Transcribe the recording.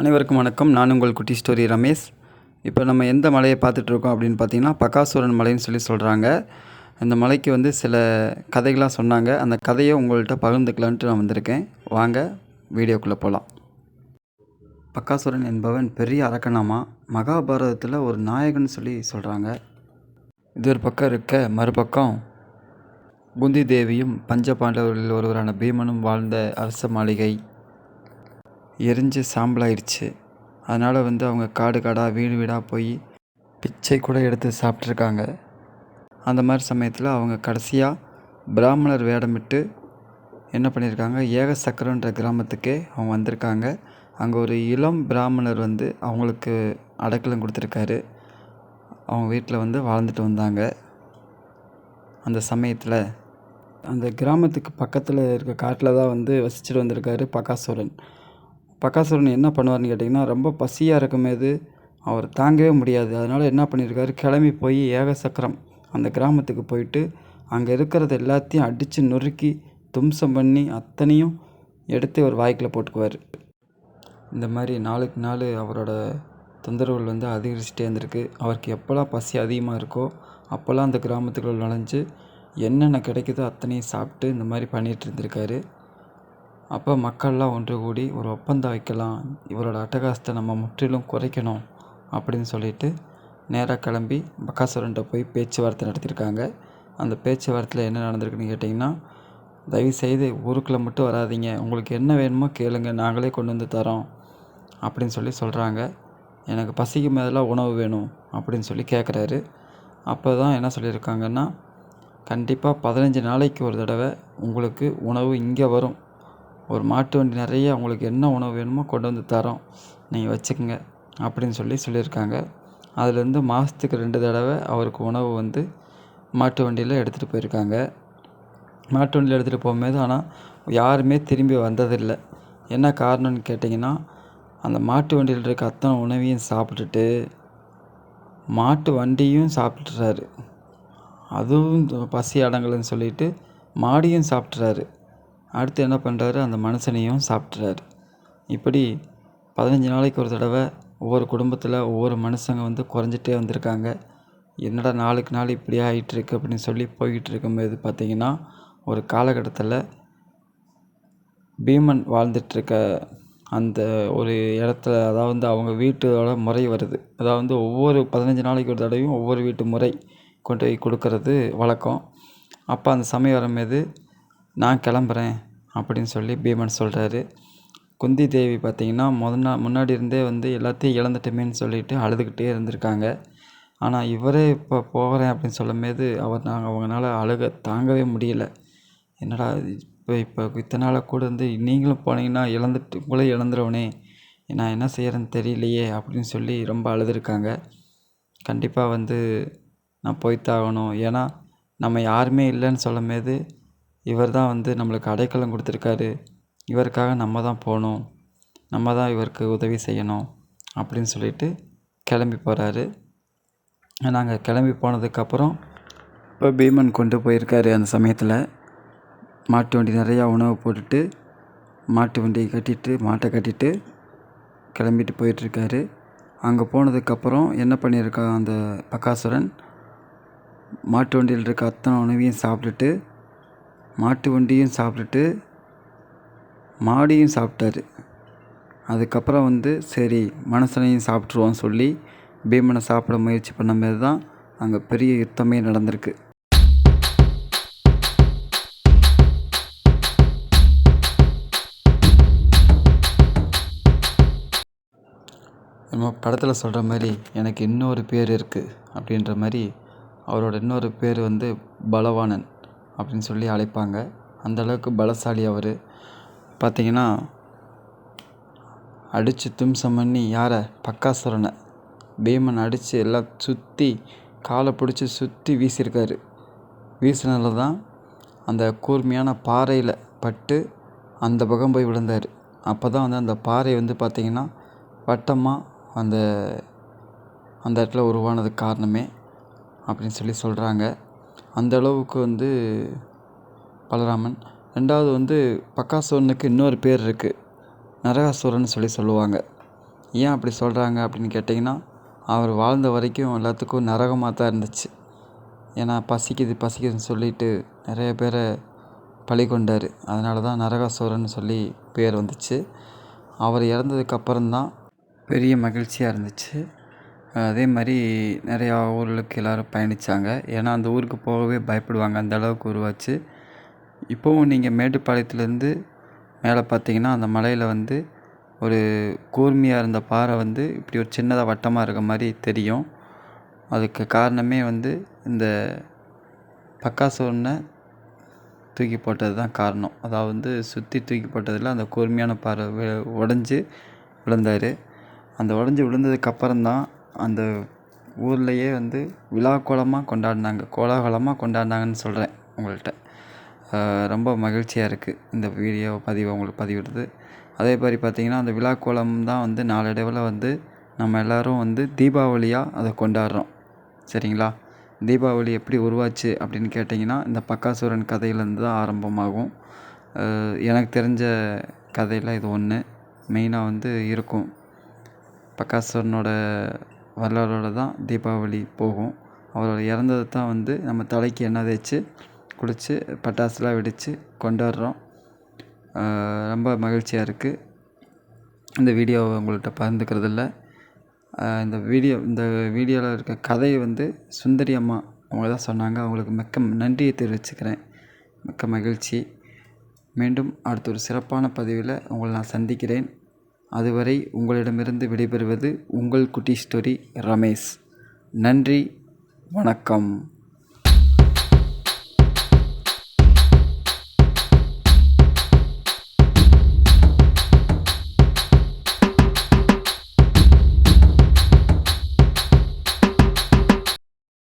அனைவருக்கும் வணக்கம். நான் உங்கள் குட்டி ஸ்டோரி ரமேஷ். இப்போ நம்ம எந்த மலையை பார்த்துட்ருக்கோம் அப்படின்னு பார்த்தீங்கன்னா பக்காசூரன் மலைன்னு சொல்லி சொல்கிறாங்க அந்த மலைக்கு வந்து சில கதைகளாக சொன்னாங்க. அந்த கதையை உங்கள்கிட்ட பகிர்ந்துக்கலான்ட்டு நான் வந்திருக்கேன். வாங்க வீடியோக்குள்ளே போகலாம். பக்காசுரன் என்பவன் பெரிய அரக்கனாமா? மகாபாரதத்தில் ஒரு நாயகன் சொல்லி சொல்கிறாங்க இது ஒரு பக்கம் இருக்க மறுபக்கம் குந்தி தேவியும் பஞ்ச பாண்டவர்களில் ஒருவரான பீமனும் வாழ்ந்த அரச மாளிகை. எரிஞ்சு சாம்பலாயிடுச்சு அதனால் வந்து அவங்க காடு காடாக வீடு வீடாக போய் பிச்சை கூட எடுத்து சாப்பிட்ருக்காங்க. அந்த மாதிரி சமயத்தில் அவங்க கடைசியாக பிராமணர் வேடமிட்டு என்ன பண்ணியிருக்காங்க ஏக சக்கரன்ற கிராமத்துக்கே அவங்க வந்திருக்காங்க. அங்கே ஒரு இளம் பிராமணர் வந்து அவங்களுக்கு அடைக்கலம் கொடுத்துருக்காரு. அவங்க வீட்டில் வந்து வாழ்ந்துட்டு வந்தாங்க. அந்த சமயத்தில் அந்த கிராமத்துக்கு பக்கத்தில் இருக்க காட்டில் தான் வந்து வசிச்சுட்டு வந்திருக்காரு பகாசுரன். பக்காசுரன் என்ன பண்ணுவார்னு கேட்டிங்கன்னா ரொம்ப பசியாக இருக்கும்போது அவர் தாங்கவே முடியாது. அதனால் என்ன பண்ணியிருக்காரு கிளம்பி போய் ஏக சக்கரம் அந்த கிராமத்துக்கு போயிட்டு அங்கே இருக்கிறது எல்லாத்தையும் அடித்து நொறுக்கி தும்சம் பண்ணி அத்தனையும் எடுத்து ஒரு வாய்க்கில் போட்டுக்குவார். இந்த மாதிரி நாளுக்கு நாள் அவரோட தொந்தரவுகள் வந்து அதிகரிச்சுட்டே இருந்திருக்கு. அவருக்கு எப்போல்லாம் பசி அதிகமாக இருக்கோ அப்போல்லாம் அந்த கிராமத்துக்குள்ள நுழைஞ்சு என்னென்ன கிடைக்குதோ அத்தனையும் சாப்பிட்டு இந்த மாதிரி பண்ணிகிட்டு இருந்திருக்காரு. அப்போ மக்கள்லாம் ஒன்று கூடி ஒரு ஒப்பந்தம் வைக்கலாம். இவரோட அட்டகாசத்தை நம்ம முற்றிலும் குறைக்கணும் அப்படின்னு சொல்லிட்டு நேராக கிளம்பி பக்காசுரன்ட்ட போய் பேச்சுவார்த்தை நடத்தியிருக்காங்க. அந்த பேச்சுவார்த்தையில் என்ன நடந்திருக்குன்னு கேட்டிங்கன்னா தயவுசெய்து ஊருக்குள்ளே மட்டும் வராதீங்க. உங்களுக்கு என்ன வேணுமோ கேளுங்க. நாங்களே கொண்டு வந்து தரோம். அப்படின்னு சொல்லி சொல்கிறாங்க எனக்கு பசிக்கு மேதெல்லாம் உணவு வேணும். அப்படின்னு சொல்லி கேட்குறாரு அப்போ தான் என்ன சொல்லியிருக்காங்கன்னா கண்டிப்பாக பதினஞ்சு நாளைக்கு ஒரு தடவை உங்களுக்கு உணவு இங்கே வரும். ஒரு மாட்டு வண்டி நிறைய உங்களுக்கு என்ன உணவு வேணுமோ கொண்டு வந்து தரோம். நீங்கள் வச்சுக்கோங்க அப்படின்னு சொல்லி சொல்லியிருக்காங்க. அதுலேருந்து மாதத்துக்கு ரெண்டு தடவை அவருக்கு உணவு வந்து மாட்டு வண்டியில் எடுத்துகிட்டு போயிருக்காங்க. மாட்டு வண்டியில் எடுத்துகிட்டு போகும்போது ஆனால் யாருமே திரும்பி வந்ததில்லை. என்ன காரணம்னு கேட்டிங்கன்னா அந்த மாட்டு வண்டியில் இருக்க அத்தனை உணவையும் சாப்பிட்டுட்டு மாட்டு வண்டியும் சாப்பிட்றாரு அதுவும் பசி அடங்கலைன்னு சொல்லிட்டு மாடியும் சாப்பிட்றாரு அடுத்து என்ன பண்ணுறாரு அந்த மனுஷனையும் சாப்பிட்றாரு இப்படி பதினஞ்சு நாளைக்கு ஒரு தடவை ஒவ்வொரு குடும்பத்தில் ஒவ்வொரு மனுஷங்க வந்து குறைஞ்சிட்டே வந்திருக்காங்க. என்னடா நாளுக்கு நாள் இப்படியே ஆகிட்டுருக்கு அப்படின்னு சொல்லி போய்கிட்டு இருக்கும்போது பார்த்திங்கன்னா ஒரு காலகட்டத்தில் பீமன் வாழ்ந்துட்டுருக்க அந்த ஒரு இடத்துல அதாவது அவங்க வீட்டோட முறை வருது. அதாவது ஒவ்வொரு பதினஞ்சு நாளைக்கு ஒரு தடவையும் ஒவ்வொரு வீட்டு முறை கொண்டு போய் கொடுக்கறது வழக்கம். அப்போ அந்த சமயம் வரும்போது நான் கிளம்புறேன். அப்படின்னு சொல்லி பீமன் சொல்கிறாரு குந்தி தேவி பார்த்திங்கன்னா நாள் முன்னாடி இருந்தே வந்து எல்லாத்தையும் இழந்துட்டோமேன்னு சொல்லிட்டு அழுதுகிட்டே இருந்திருக்காங்க. ஆனால் இவரே இப்போ போகிறேன் அப்படின்னு சொல்லும்போது அவர் நாங்கள் அவங்களால அழுக தாங்கவே முடியல. என்னடா இப்போ இப்போ இத்தனை நாளாக கூட இருந்து நீங்களும் போனீங்கன்னா இழந்துட்டு உங்களே இழந்துருவனே நான் என்ன செய்கிறேன்னு தெரியலையே அப்படின்னு சொல்லி ரொம்ப அழுதுருக்காங்க. கண்டிப்பாக வந்து நான் போய்த்தாகணும். ஏன்னா நம்ம யாருமே இல்லைன்னு சொல்லும்போது இவர் தான் வந்து நம்மளுக்கு அடைக்கலம் கொடுத்துருக்காரு. இவருக்காக நம்ம தான் போகணும். நம்ம தான் இவருக்கு உதவி செய்யணும் அப்படின்னு சொல்லிட்டு கிளம்பி போகிறாரு நாங்கள் கிளம்பி போனதுக்கப்புறம் இப்போ பீமன் கொண்டு போயிருக்காரு அந்த சமயத்தில். மாட்டு வண்டி நிறையா உணவு போட்டுட்டு மாட்டு வண்டியை கட்டிட்டு மாட்டை கட்டிட்டு கிளம்பிட்டு போயிட்டுருக்காரு. அங்கே போனதுக்கப்புறம் என்ன பண்ணியிருக்கா அந்த பக்காசுரன் மாட்டு வண்டியில் இருக்க அத்தனை உணவையும் சாப்பிட்டுட்டு மாட்டு வண்டியும் சாப்பிட்டுட்டு மாடியும் சாப்பிட்டாரு. அதுக்கப்புறம் வந்து சரி மனுஷனையும் சாப்பிட்ருவோம் சொல்லி பீமனை சாப்பிட முயற்சி பண்ண மாரி தான் அங்கே பெரிய யுத்தமே நடந்திருக்கு. நம்ம படத்தில் சொல்கிற மாதிரி எனக்கு இன்னொரு பேர் இருக்குது அப்படின்ற மாதிரி அவரோட இன்னொரு பேர் வந்து பலவானன் அப்படின்னு சொல்லி அழைப்பாங்க. அந்த அளவுக்கு பலசாலி அவர். பார்த்தீங்கன்னா அடித்து தும்சம் பண்ணி யாரை? பக்காசுரனை. பீமன் அடித்து எல்லாம் சுற்றி காலை பிடிச்சி சுற்றி வீசியிருக்காரு. வீசினால தான் அந்த கூர்மையான பாறையில் பட்டு அந்த பக்கம் போய் விழுந்தார். அப்போ தான் வந்து அந்த பாறை வந்து பார்த்திங்கன்னா வட்டமாக அந்த அந்த இடத்துல உருவானதுக்கு காரணமே அப்படின்னு சொல்லி சொல்கிறாங்க அந்த அளவுக்கு வந்து பலராமன். ரெண்டாவது வந்து பக்காசுரனுக்கு இன்னொரு பேர் இருக்குது நரகாசுரன் சொல்லி சொல்லுவாங்க. ஏன் அப்படி சொல்கிறாங்க அப்படின்னு கேட்டிங்கன்னா அவர் வாழ்ந்த வரைக்கும் எல்லாத்துக்கும் நரகமாக தான் இருந்துச்சு. ஏன்னா பசிக்குது பசிக்குதுன்னு சொல்லிட்டு நிறைய பேரை பழி கொண்டார். அதனால தான் நரகாசுரன் சொல்லி பேர் வந்துச்சு. அவர் இறந்ததுக்கப்புறம் தான் பெரிய மகிழ்ச்சியாக இருந்துச்சு. அதே மாதிரி நிறையா ஊர்களுக்கு எல்லோரும் பயணித்தாங்க ஏன்னா அந்த ஊருக்கு போகவே பயப்படுவாங்க. அந்த அளவுக்கு உருவாச்சு. இப்போவும் நீங்கள் மேட்டுப்பாளையத்துலேருந்து மேலே பார்த்தீங்கன்னா அந்த மலையில் வந்து ஒரு கூர்மையாக இருந்த பாறை வந்து இப்படி ஒரு சின்னதாக வட்டமாக இருக்க மாதிரி தெரியும். அதுக்கு காரணமே வந்து இந்த பக்காசோனை தூக்கி போட்டது தான் காரணம். அதாவது வந்து சுற்றி தூக்கி போட்டதில் அந்த கூர்மையான பாறை உடஞ்சி விழுந்தார். அந்த உடஞ்சி விழுந்ததுக்கப்புறம் தான் அந்த ஊர்லேயே வந்து விழாக்கோலமாக கொண்டாடினாங்க கோலாகலமாக கொண்டாடினாங்கன்னு சொல்கிறேன் உங்கள்கிட்ட ரொம்ப மகிழ்ச்சியாக இருக்குது இந்த வீடியோ பதிவை உங்களுக்கு பதிவிடுறது. அதே மாதிரி பார்த்திங்கன்னா அந்த விழாக்கோலம் தான் வந்து நாளடைவில் வந்து நம்ம எல்லோரும் வந்து தீபாவளியாக அதை கொண்டாடுறோம். சரிங்களா? தீபாவளி எப்படி உருவாச்சு அப்படின்னு கேட்டிங்கன்னா இந்த பக்காசுரன் கதையிலேருந்து தான் ஆரம்பமாகும். எனக்கு தெரிஞ்ச கதையில் இது ஒன்று மெயினாக வந்து இருக்கும். பக்காசுரனோட வரலாறோட தான் தீபாவளி போகும். அவர் இறந்ததை தான் வந்து நம்ம தலைக்கு எண்ணெய் தேய்ச்சி குளித்து பட்டாசுலாம் வெடித்து கொண்டாடுறோம். ரொம்ப மகிழ்ச்சியாக இருக்குது இந்த வீடியோவை உங்கள்கிட்ட பகிர்ந்துக்கிறதில்ல. இந்த வீடியோ இந்த வீடியோவில் இருக்க கதையை வந்து சுந்தரி அம்மா அவங்க தான் சொன்னாங்க. அவங்களுக்கு மிக்க நன்றியை தெரிவிச்சுக்கிறேன். மிக்க மகிழ்ச்சி. மீண்டும் அடுத்த ஒரு சிறப்பான பதிவில் உங்களை நான் சந்திக்கிறேன். அதுவரை உங்களிடமிருந்து விடைபெறுவது உங்கள் குட்டி ஸ்டோரி ரமேஷ். நன்றி வணக்கம்.